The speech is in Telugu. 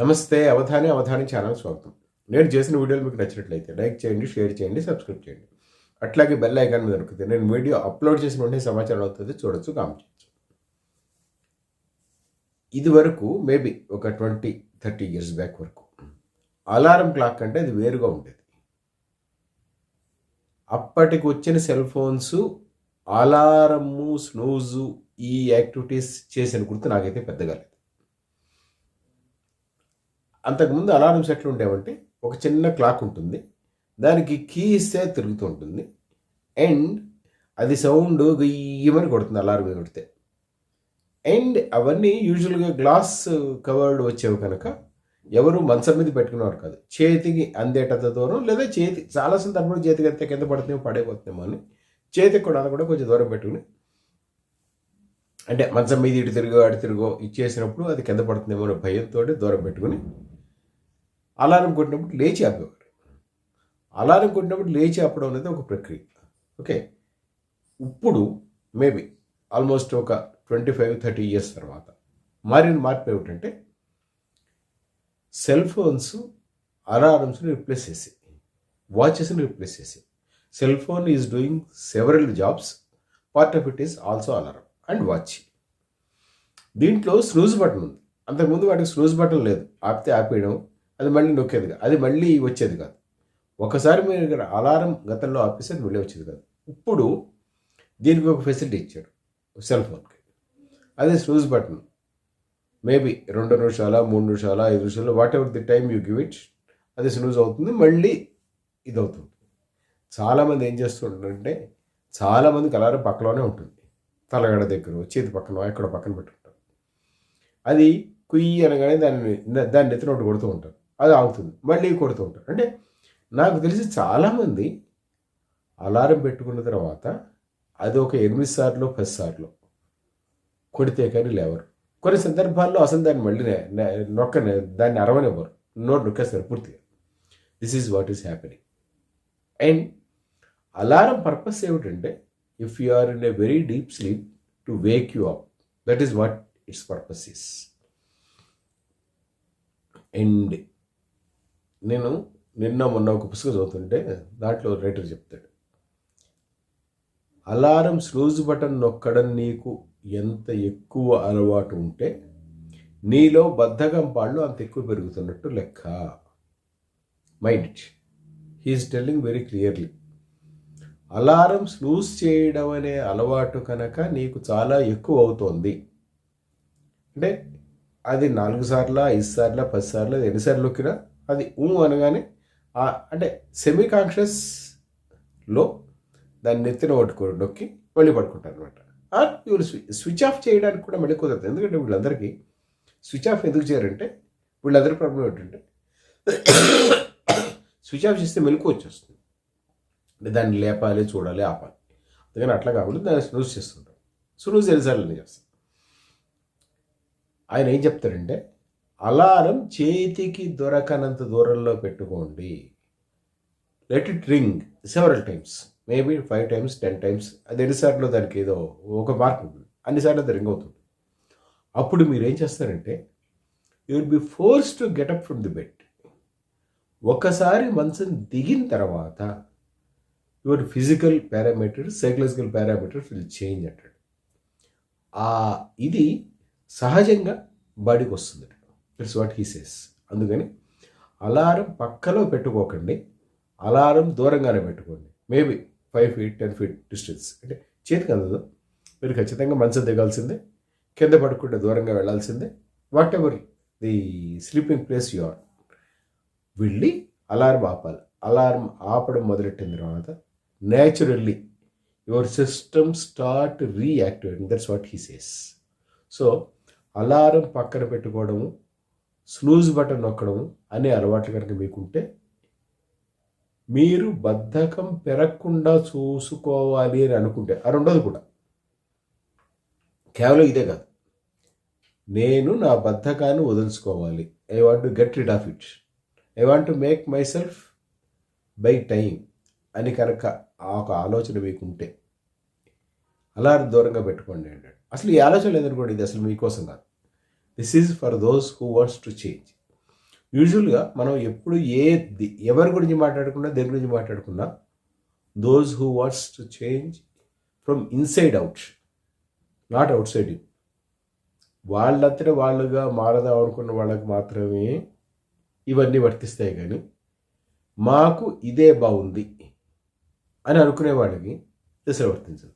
నమస్తే అవధాని అవధాని ఛానల్ స్వాగతం. నేను చేసిన వీడియోలు మీకు నచ్చినట్లయితే లైక్ చేయండి షేర్ చేయండి సబ్స్క్రైబ్ చేయండి. అట్లాగే బెల్ ఐకాన్ మీద దొరుకుతుంది నేను వీడియో అప్లోడ్ చేసిన వెంటనే సమాచారం అవుతుంది చూడొచ్చు కామెంట్ చేయొచ్చు ఇది వరకు మేబీ ఒక ట్వంటీ థర్టీ ఇయర్స్ బ్యాక్ వరకు అలారం క్లాక్ అంటే అది వేరుగా ఉండేది. అప్పటికి వచ్చిన సెల్ ఫోన్స్ అలారము స్నూజు ఈ యాక్టివిటీస్ చేసిన గుర్తు నాకైతే పెద్దగా లేదు. అంతకుముందు అలారమ్స్ ఎట్లా ఉండేవంటే ఒక చిన్న క్లాక్ ఉంటుంది. దానికి కీ ఇస్తే తిరుగుతూ ఉంటుంది. అండ్ అది సౌండ్ గయ్యమని కొడుతుంది అలారం కొడితే. అండ్ అవన్నీ యూజువల్గా గ్లాస్ కవర్డ్ వచ్చేవి కనుక ఎవరు మంచం మీద పెట్టుకునేవారు కాదు. చేతికి అందేటంత దూరం లేదా చేతి చాలా సందర్భంలో చేతికి అంతే కింద పడుతుందేమో పడైపోతున్నామో అని చేతికి కూడా కూడా కొంచెం దూరం పెట్టుకుని అంటే మంచం మీద ఇటు తిరిగో అటు తిరిగో ఇచ్చేసినప్పుడు అది కింద పడుతుందేమో అనే భయంతో దూరం పెట్టుకుని అలారం కొట్టినప్పుడు లేచి ఆపేవారు. అలారం కొట్టినప్పుడు లేచి ఆపడం అనేది ఒక ప్రక్రియ. ఓకే? ఇప్పుడు మేబీ ఆల్మోస్ట్ ఒక ట్వంటీ ఫైవ్ థర్టీ ఇయర్స్ తర్వాత మారిన మార్పు ఏమిటంటే సెల్ ఫోన్స్ అలారమ్స్ని రిప్లేస్ చేసి వాచెస్ని రిప్లేస్ చేసి cell phone is doing several jobs part of it is also alarm and watch. దీంట్లో స్నూజ్ బటన్ ఉంది. అంతకుముందు వాటికి స్నూజ్ బటన్ లేదు. ఆపితే ఆపేయడం అది మళ్ళీ నొక్కేది కాదు. అది మళ్ళీ వచ్చేది కాదు. ఒకసారి మీరు అలారం గతంలో ఆపేసి అది మళ్ళీ వచ్చేది కాదు. ఇప్పుడు దీనికి ఒక ఫెసిలిటీ ఇచ్చాడు. సెల్ ఫోన్కి అదే స్నూజ్ బటన్ మేబీ రెండు నిమిషాల మూడు నిమిషాల ఐదు నిమిషాలు whatever the time you give it అది స్నూజ్ అవుతుంది. మళ్ళీ ఇది అవుతుంది చాలామంది ఏం చేస్తుంటారంటే చాలామందికి అలారం పక్కలోనే ఉంటుంది. తలగడ దగ్గర చేతి పక్కన ఎక్కడ పక్కన పెట్టుకుంటారు. అది కుయ్యి అనగానే దాన్ని దాన్ని ఎత్తిన ఒకటి కొడుతూ ఉంటారు. అది ఆగుతుంది. మళ్ళీ కొడుతూ ఉంటారు అంటే నాకు తెలిసి చాలామంది అలారం పెట్టుకున్న తర్వాత అది ఒక ఎనిమిది సార్లు పది సార్లు కొడితే కానీ లేవరు. కొన్ని సందర్భాల్లో అసలు దాన్ని మళ్ళీ నొక్క దాన్ని అరవనివ్వరు. నోట్ నొక్కేస్తారు పూర్తిగా. This is what is happening and alarm purpose ఏమిటంటే if you are in a very deep sleep to wake you up that is what its purpose is and నేను నిన్న మొన్న ఒక పుస్తకం చదువుతుంటే దాంట్లో రైటర్ చెప్తాడు. అలారం స్లూజ్ బటన్ నొక్కడం నీకు ఎంత ఎక్కువ అలవాటు ఉంటే నీలో బద్ధకం పాళ్ళు అంత ఎక్కువ పెరుగుతున్నట్టు లెక్క. Mind it he's telling very clearly alarm snooze చేయడం అనే అలవాటు కనుక నీకు చాలా ఎక్కువ అవుతోంది. అంటే అది నాలుగు సార్లు ఐదు సార్లు పది సార్లు ఎన్నిసార్లు నొక్కినా అది ఊ అనగానే అంటే సెమీ కాన్షియస్లో దాన్ని నెత్తిన పట్టుకో నొక్కి మళ్ళీ పడుకుంటారు అనమాట వీళ్ళు స్విచ్ ఆఫ్ చేయడానికి కూడా మళ్ళీ కుదరదు. ఎందుకంటే వీళ్ళందరికీ స్విచ్ ఆఫ్ ఎందుకు చేయాలంటే వీళ్ళందరి ప్రాబ్లం ఏంటంటే స్విచ్ ఆఫ్ చేస్తే మెలకు వచ్చేస్తుంది. అంటే దాన్ని లేపాలి చూడాలి ఆపాలి. అందుకని అట్లా కాకుండా దాన్ని స్నూజ్ చేస్తుంటాం. స్నూజ్ ఎన్నిసార్లు చేస్తాం. ఆయన ఏం చెప్తారంటే అలారం చేతికి దొరకనంత దూరంలో పెట్టుకోండి. Let it ring several times maybe five times ten times అది ఎన్నిసార్లు దానికి ఏదో ఒక మార్క్ ఉంటుంది. అన్నిసార్లు అది రింగ్ అవుతుంది. అప్పుడు మీరు ఏం చేస్తారంటే you will be force to get up from the bed ఒకసారి మంచం దిగిన తర్వాత your physical parameters psychological parameters will change అంటాడు. ఇది సహజంగా బాడీకి వస్తుంది ఇట్స్ వాట్ హీ సేస్ అందుకని అలారం పక్కలో పెట్టుకోకండి. అలారం దూరంగానే పెట్టుకోండి. Maybe five feet ten feet distance అంటే చేతికి అందదు మీరు ఖచ్చితంగా మంచం దిగాల్సిందే. కింద పడుకుంటే దూరంగా వెళ్ళాల్సిందే. Whatever the sleeping place you are వెళ్ళి అలారం ఆపాలి. అలారం ఆపడం మొదలెట్టిన తర్వాత naturally your system start reactivating that's what he says so alarm పక్కన పెట్టుకోవడము స్నూజ్ బటన్ నొక్కడం అనే అలవాట్లు కనుక మీకుంటే మీరు బద్ధకం పెరగకుండా చూసుకోవాలి అని అనుకుంటే అది ఉండదు కూడా. కేవలం ఇదే కాదు. నేను నా బద్ధకాన్ని వదులుచుకోవాలి I want to get rid of it I want to make myself by time అని కనుక ఆ ఒక ఆలోచన మీకుంటే అలా దూరంగా పెట్టుకోండి అంటాడు. అసలు ఈ ఆలోచన లేదనుకోండి ఇది అసలు మీకోసం కాదు. This is for those who wants to change యూజువల్గా మనం ఎప్పుడు ఏ ఎవరి గురించి మాట్లాడుకున్నా దేని గురించి మాట్లాడుకున్నా those who wants to change from inside out not outside in వాళ్ళంతటా వాళ్ళుగా మారదాం అనుకున్న వాళ్ళకి మాత్రమే ఇవన్నీ వర్తిస్తాయి కానీ మాకు ఇదే బాగుంది అని అనుకునే వాళ్ళకి దశ వర్తించదు